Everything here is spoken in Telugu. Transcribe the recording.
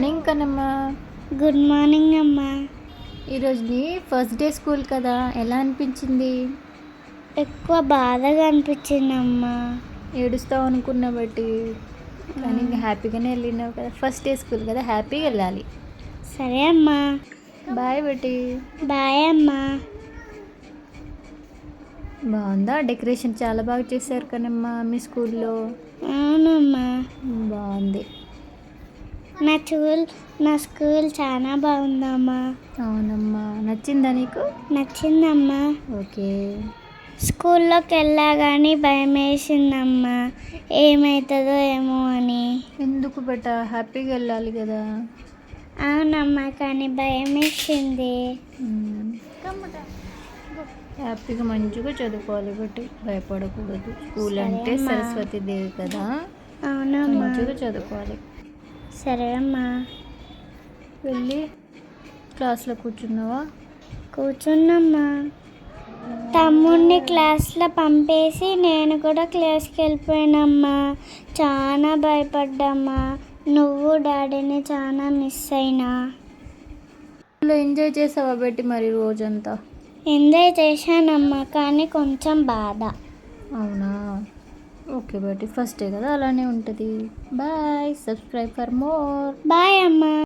కనమ్మా. గుడ్ మార్నింగ్ అమ్మా. ఈరోజు నీ ఫస్ట్ డే స్కూల్ కదా ఎలా అనిపించింది? ఎక్కువ బాధగా అనిపించింది అమ్మా. ఏడుస్తావు అనుకున్న బట్టి కానీ హ్యాపీగానే వెళ్ళినావు కదా. ఫస్ట్ డే స్కూల్ కదా హ్యాపీగా వెళ్ళాలి. సరే అమ్మా. బాయ్ బట్టి బాయ్ అమ్మా. బాగుందా? డెకరేషన్ చాలా బాగా చేశారు కనమ్మా మీ స్కూల్లో. అవునమ్మా. బాగుంది. నా స్కూల్ నా స్కూల్ చాలా బాగుందమ్మా. అవునమ్మా. నచ్చిందా నీకు? నచ్చిందమ్మా. ఓకే. స్కూల్లోకి వెళ్ళా కానీ భయం వేసిందమ్మా ఏమవుతుందో ఏమో అని. ఎందుకు బెట? హ్యాపీగా వెళ్ళాలి కదా. అవునమ్మా కానీ భయం వేసింది. హ్యాపీగా మంచిగా చదువుకోవాలి బట్టి భయపడకూడదు. స్కూల్ అంటే. సరస్వతి దేవి కదా. అవునమ్మా. మంచిగా చదువుకోవాలి. సరే అమ్మా. వెళ్ళి క్లాస్లో కూర్చున్నావా? కూర్చున్నమ్మా. తమ్ముడిని క్లాస్లో పంపేసి నేను కూడా క్లాస్కి వెళ్ళిపోయానమ్మా. చాలా భయపడ్డమ్మా. నువ్వు డాడీని చాలా మిస్ అయినా. ఎంజాయ్ చేసావా బట్టి మరి రోజంతా? ఎంజాయ్ చేశానమ్మా కానీ కొంచెం బాధ. అవునా? ఓకే బట్టి ఫస్ట్ కదా అలానే ఉంటుంది. Bye subscribe for more. Bye అమ్మా.